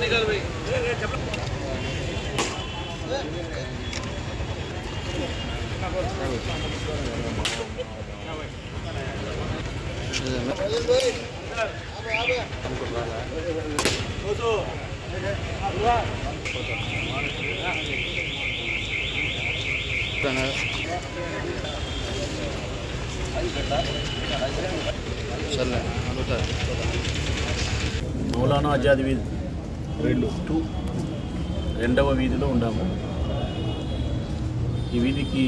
निकल भाई Thank you. Maulana Azad వీధి రెండు. టూ. రెండవ వీధిలో ఉన్నాము. ఈ వీధికి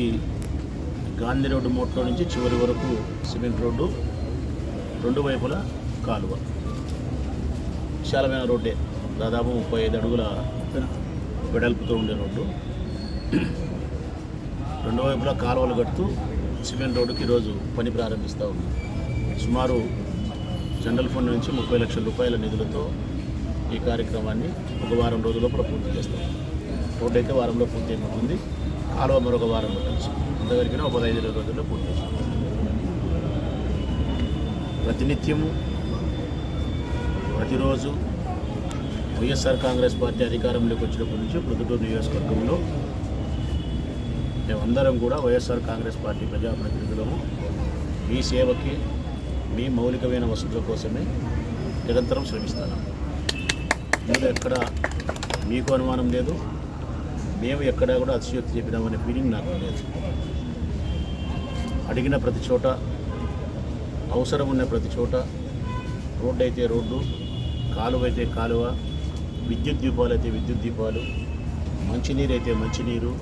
గాంధీ రోడ్డు మోట్లో నుంచి చివరి వరకు సిమెంట్ రోడ్డు రెండు వైపులా కాలువ. విశాలమైన రోడ్డే. దాదాపు ముప్పై ఐదు అడుగుల వెడల్పుతో ఉండే రోడ్డు. రెండు వైపులా కాలువలు కడుతూ సిమెంట్ రోడ్డుకి ఈరోజు పని ప్రారంభిస్తూ ఉంది. సుమారు జనరల్ ఫండ్ నుంచి ముప్పై లక్షల రూపాయల నిధులతో ఈ కార్యక్రమాన్ని ఒక వారం రోజుల్లో పూర్తి చేస్తాం. రోడ్డు అయితే వారంలో పూర్తి అయిపోతుంది. కాలువ మరొక వారం పట్టచ్చు. అంతవరకు ఒక పదహైదు ఇరవై రోజుల్లో పూర్తి చేస్తాం ప్రతినిత్యము ప్రతిరోజు వైఎస్ఆర్ కాంగ్రెస్ పార్టీ అధికారంలోకి వచ్చినప్పటి నుంచి ప్రొద్దుటూరు నియోజకవర్గంలో మేమందరం కూడా వైఎస్ఆర్ కాంగ్రెస్ పార్టీ ప్రజాప్రతినిధులము. మీ సేవకి మీ మౌలికమైన వసతుల కోసమే నిరంతరం శ్రమిస్తాను మీరు ఎక్కడ మీకు అనుమానం లేదు మేము ఎక్కడా కూడా అతిశయోక్తి చెప్పినామనే ఫీలింగ్ నాకు లేదు. అడిగిన ప్రతి చోట అవసరం ఉన్న ప్రతి చోట రోడ్డు అయితే రోడ్డు కాలువ అయితే కాలువ విద్యుత్ దీపాలు అయితే విద్యుత్ దీపాలు మంచినీరు అయితే మంచినీరు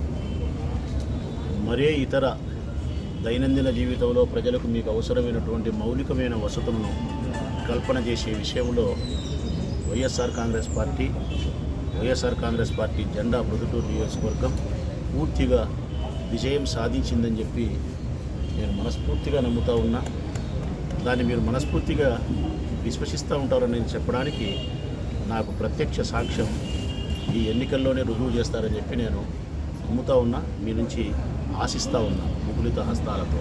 మరే ఇతర దైనందిన జీవితంలో ప్రజలకు మీకు అవసరమైనటువంటి మౌలికమైన వసతులను కల్పన చేసే విషయంలో వైఎస్ఆర్ కాంగ్రెస్ పార్టీ వైఎస్ఆర్ కాంగ్రెస్ పార్టీ జెండా ప్రొదుటూరు నియోజకవర్గం పూర్తిగా విజయం సాధించిందని చెప్పి నేను మనస్ఫూర్తిగా నమ్ముతా ఉన్నా. దాన్ని మీరు మనస్ఫూర్తిగా విశ్వసిస్తూ ఉంటారని నేను చెప్పడానికి నాకు ప్రత్యక్ష సాక్ష్యం ఈ ఎన్నికల్లోనే రుజువు చేస్తారని చెప్పి నేను నమ్ముతా ఉన్నా మీ నుంచి ఆశిస్తూ ఉన్నా ముగులిత హస్తాలతో.